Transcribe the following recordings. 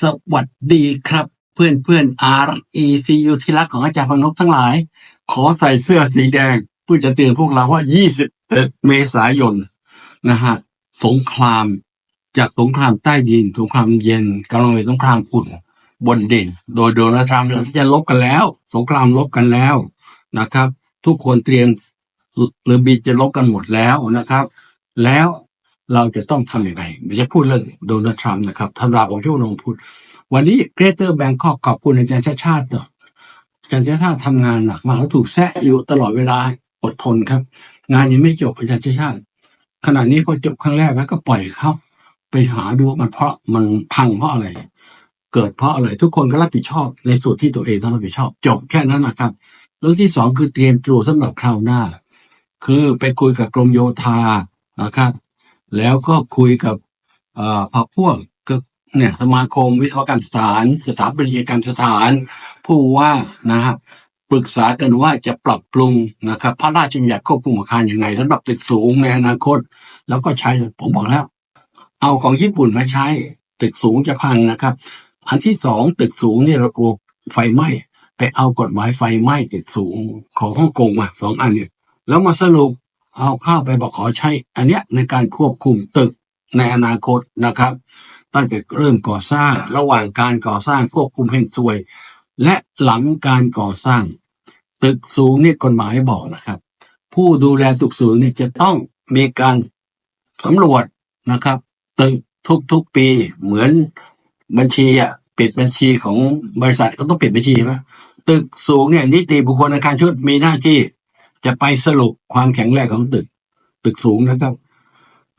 สวัสดีครับ เพื่อนเพื่อน R E C U ที่รักของอาจารย์พนกทั้งหลาย ขอใส่เสื้อสีแดง เพื่อจะเตือนพวกเราว่า 21 เมษายนนะฮะสงครามจากสงครามใต้ดิน สงครามเย็นกำลังเป็นสงครามอุ่นบนดิน โดยโดนัลด์ทรัมป์จะลบกันแล้ว สงครามลบกันแล้วนะครับ ทุกคนเตรียมเรือบินจะลบกันหมดแล้วนะครับ แล้ว เราจะต้องทำยังไงไม่ใช่พูดเรื่องโดนัลด์ทรัมป์นะครับทำราของช่วงลงพูด วันนี้เกรเตอร์แบงคอกขอบคุณอาจารย์ชาติชาติเนอะอาจารย์ชาติชาติทำงานหนักมากแล้วถูกแซะอยู่ตลอดเวลาอดทนครับ งานยังไม่จบอาจารย์ชาติชาติขณะนี้พอจบครั้งแรกแล้วก็ปล่อยเขาไปหาดูว่ามันเพราะมันพังเพราะอะไร เกิดเพราะอะไรทุกคนก็รับผิดชอบในส่วนที่ตัวเองต้องรับผิดชอบ จบแค่นั้นนะครับเรื่องที่สองคือเตรียมตัวสำหรับคราวหน้า คือไปคุยกับกรมโยธานะครับ แล้วก็คุยกับพรรคพวกก็เนี่ยสมาคมวิศวกรรมสถาน สถาปัตยกรรมสถาน ผู้ว่านะครับปรึกษากันว่าจะปรับปรุงนะครับ พระราชบัญญัติควบคุมอาคารยังไงสำหรับตึกสูงในอนาคต แล้วก็ใช้ผมบอกแล้ว เอาของญี่ปุ่นมาใช้ ตึกสูงจะพังนะครับ อันที่สองตึกสูงเนี่ยเรากลัวไฟไหม้ไปเอากฎหมายไฟไหม้ตึกสูงของฮ่องกงมาสองอันเนี่ยแล้วมาสรุป เอาเข้าไปบอกขอใช้ อันเนี้ยในการควบคุมตึกในอนาคตนะครับ ตั้งแต่เริ่มก่อสร้างระหว่างการก่อสร้างควบคุมเฮงซวย และหลังการก่อสร้าง ตึกสูงนี่กฎหมายบอกนะครับ ผู้ดูแลตึกสูงเนี่ยจะต้องมีการสำรวจนะครับ ตึกทุกๆปีเหมือนบัญชีอะปิดบัญชีของบริษัทก็ต้องปิดบัญชีใช่ไหมตึกสูงเนี่ยนิติบุคคลอาคารชุดมีหน้าที่ จะไปสรุปความแข็งแรงของตึก ตึกสูงนะครับ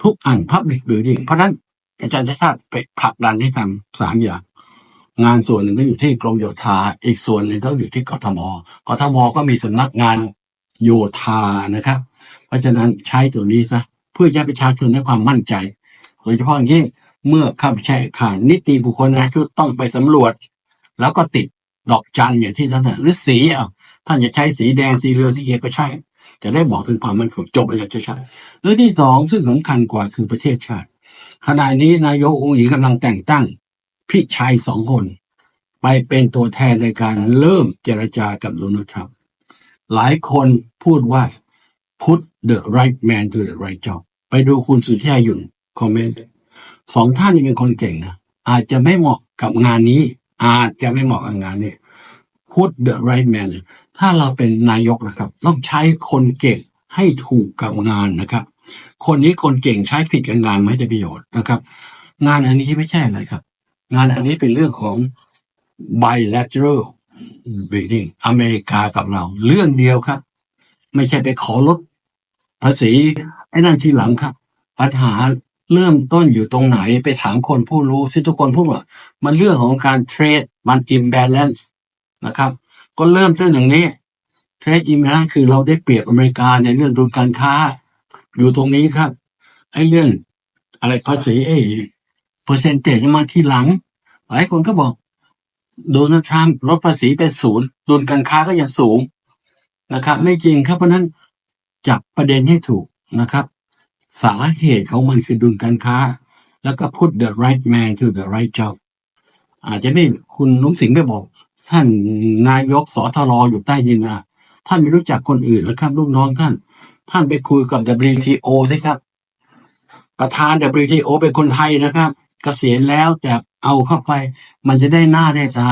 ทุกอัน Public Building เพราะนั้นอาจารย์ชาติชาติไปผลักดันให้ทำสามอย่าง งานส่วนหนึ่งก็อยู่ที่กรมโยธา อีกส่วนหนึ่งก็อยู่ที่กทมกทมก็มีสำนักงานโยธานะครับ เพราะฉะนั้นใช้ตัวนี้ซะเพื่อจะประชาชนได้ความมั่นใจโดยเฉพาะอย่างยิ่งเมื่อเข้าไปใช้อาคารนิติบุคคลนะชุดต้องไปสำรวจ แล้วก็ติดดอกจันอย่างที่ท่านหรือสีอะ ท่านจะใช้สีแดงสีเหลืองสีเขียวก็ใช่ จะได้บอกถึงความมั่นคงจบอาจารย์ชาติชาติเรื่องที่สองซึ่งสำคัญกว่าคือประเทศชาติ ขณะนี้นายกองค์หญิงกำลังแต่งตั้งพี่ชายสองคน ไปเป็นตัวแทนในการเริ่มเจรจากับโดนัลด์ทรัมป์หลายคนพูดว่า put the right man to the right job ไปดูคุณสุทธิชัยหยุ่นคอมเมนต์สองท่านนี่เป็นคนเก่งนะ อาจจะไม่เหมาะกับงานนี้ อาจจะไม่เหมาะกับงานนี้ put the right man ถ้าเราเป็นนายกนะครับ ต้องใช้คนเก่งให้ถูกกับงานนะครับ คนนี้คนเก่งใช้ผิดกับงานไม่ได้ประโยชน์นะครับ งานอันนี้ไม่ใช่อะไรครับ งานอันนี้เป็นเรื่องของ bilateral bidding อเมริกากับเรา เรื่องเดียวครับ ไม่ใช่ไปขอลดภาษีไอ้นั่นทีหลังครับ ปัญหาเริ่มต้นอยู่ตรงไหนไปถามคนผู้รู้ที่ทุกคนพูดว่า มันเรื่องของการเทรดมัน imbalance นะครับ ก็เริ่มต้นอย่างนี้เทรด imbalance คือเราได้เปรียบอเมริกาในเรื่องดุลการค้า อยู่ตรงนี้ครับไอ้เรื่องอะไรภาษีไอ้เปอร์เซ็นเตจมาทีหลัง หลายคนก็บอกโดนัลด์ทรัมป์ลดภาษีเป็นศูนย์ดุลการค้าก็ยังสูงนะครับ ไม่จริงครับเพราะนั้นจับประเด็นให้ถูกนะครับ สาเหตุของมันคือดุลการค้า แล้วก็ put the right man to the right job อาจจะไม่คุณนุ้งสิงห์ไปบอก ท่านนายกสทรอยู่ใต้ดินนะท่านไม่รู้จักคนอื่นแล้วครับลูกน้องท่าน ท่านไปคุยกับ WTO สิครับ ประธาน WTO เป็นคนไทยนะครับเกษียณแล้วแต่เอาเข้าไป มันจะได้หน้าได้ตา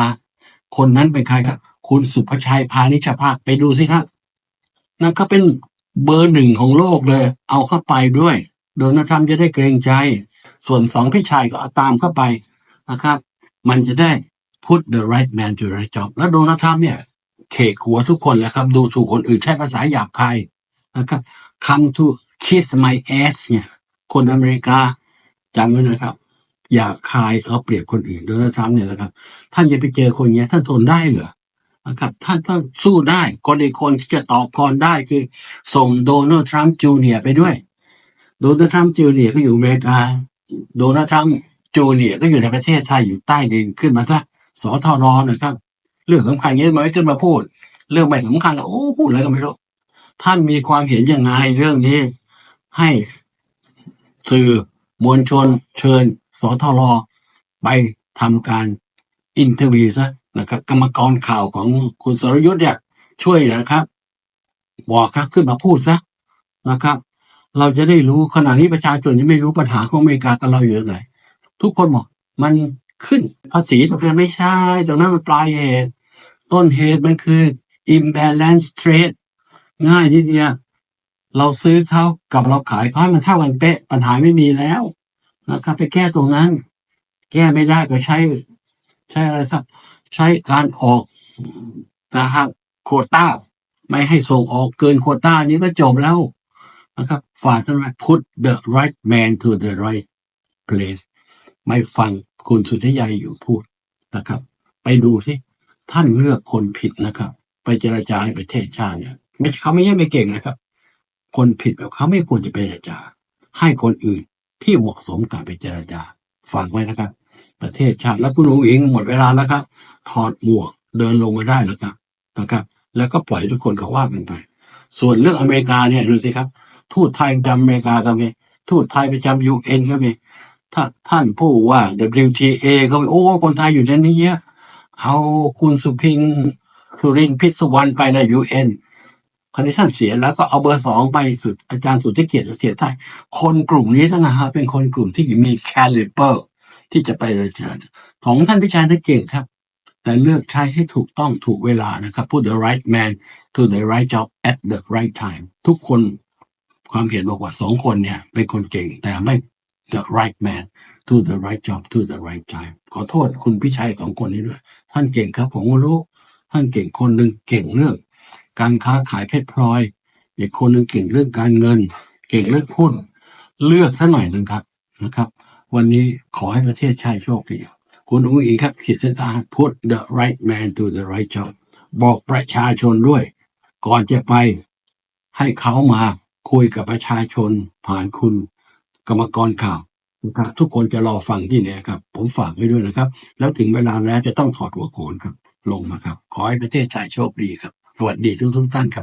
คนนั้นเป็นใครครับ คุณสุภชัยพานิชภาคไปดูสิครับนั่นก็เป็นเบอร์หนึ่งของโลกเลย เอาเข้าไปด้วยโดนัลด์ทรัมป์จะได้เกรงใจ ส่วนสองพี่ชายก็ตามเข้าไปนะครับ มันจะได้ put the right man to the right job แล้วโดนัลด์ทรัมป์เนี่ยเขกหัวทุกคนแหละครับ ดูถูกคนอื่นใช้ภาษาหยาบคายนะครับ come to kiss my ass เนี่ยคนอเมริกาจำไว้นะครับหยาบคายเอาเปรียบคนอื่นโดนัลด์ทรัมป์เนี่ยนะครับ ท่านจะไปเจอคนเนี้ยท่านทนได้เหรอนะครับ ท่านต้องสู้ได้คนอีกคนที่จะตอบก่อนได้คือ ส่งโดนัลด์ทรัมป์จูเนียร์ไปด้วย โดนัลด์ทรัมป์จูเนียร์ก็อยู่อเมริกาโดนัลด์ทรัมป์จูเนียร์ก็อยู่ในประเทศไทยอยู่ใต้ดินขึ้นมาซะ สทรนะครับ เรื่องสำคัญอย่างนี้มาไม่ขึ้นมาพูด เรื่องไม่สำคัญแล้วโอ้พูดอะไรก็ไม่รู้ท่านมีความเห็นยังไงเรื่องนี้ ให้สื่อมวลชน เชิญ สทรไปทำการอินเทอร์วิวซะนะครับ กรรมกรข่าวของคุณสรยุทธ์เนี่ย ช่วยนะครับบอกครับขึ้นมาพูดซะนะครับ เราจะได้รู้ขณะนี้ประชาชนยังไม่รู้ปัญหาของอเมริกากับเราอยู่ตรงไหนทุกคนบอกมัน ขึ้นภาษีตรงนั้นไม่ใช่ ตรงนั้นมันปลายเหตุต้นเหตุมันคือ imbalance trade ง่ายนิดเดียวเราซื้อเขากับเราขายเขาให้มันเท่ากันเป๊ะปัญหาไม่มีแล้วนะครับไปแก้ตรงนั้น แก้ไม่ได้ก็ใช้ ใช้อะไรครับ ใช้การออกนะฮะโควต้า ไม่ให้ส่งออกเกินโควต้านี้ก็จบแล้วนะครับฝากท่านว่า put the right man to the right place ไม่ฟัง คุณสุทธิยัยอยู่พูดนะครับ ไปดูสิท่านเลือกคนผิดนะครับ ไปเจรจาให้ประเทศชาติเนี่ยไม่เขาไม่ใช่ไม่เก่งนะครับ คนผิดแบบเขาไม่ควรจะไปเจรจา ให้คนอื่นที่เหมาะสมกับไปเจรจาฟังไว้นะครับ ประเทศชาติแล้วคุณลุงอิงหมดเวลาแล้วครับถอดหมวกเดินลงมาได้แล้วครับนะครับ แล้วก็ปล่อยทุกคนเขาว่ากันไป ส่วนเรื่องอเมริกาเนี่ยดูสิครับ ทูตไทยประจำอเมริกาก็มีทูตไทยประจำยูเอ็นก็มี ถ้าท่านผู้ว่า WTA ก็มีโอ้คนไทยอยู่ในนี้เยอะเอาคุณสุพิงค์สุรินพิศวรรณไปในยูเอ็นคอนดิท่านเสียแล้วก็เอาเบอร์สองไปสุดอาจารย์สุทธิเกียรติเสียไทยคนกลุ่มนี้ทั้งนะฮะเป็นคนกลุ่มที่มีแคลิเปอร์ที่จะไปเลยเจอของท่านพิชัยท่านเก่งครับ แต่เลือกใช้ให้ถูกต้องถูกเวลานะครับ put the right man to the right job at the right time ทุกคนความเห็นบอกว่าสองคนเนี่ย เป็นคนเก่งแต่ไม่ the right man to the right job to the right time ขอโทษคุณพิชัยสองคนนี้ด้วย ท่านเก่งครับ ผมก็รู้ ท่านเก่งคนหนึ่งเก่งเรื่อง การค้าขายเพชรพลอย อีกคนหนึ่งเก่งเรื่องการเงิน เก่งเรื่องหุ้น เลือกซะหน่อยหนึ่งครับนะครับ วันนี้ขอให้ประเทศชาติโชคดี คุณอุ้งอิงครับขีดเส้นใต้ put the right man to the right job บอกประชาชนด้วย ก่อนจะไปให้เขามาคุยกับประชาชนผ่านคุณ กรรมกรข่าวนะครับทุกคนจะรอฟังที่เนี่ยครับ ผมฝากไว้ด้วยนะครับ แล้วถึงเวลาแล้วจะต้องถอดหัวโขนครับ ลงมาครับ ขอให้ประเทศชาติโชคดีครับ สวัสดีทุกทุกท่านครับ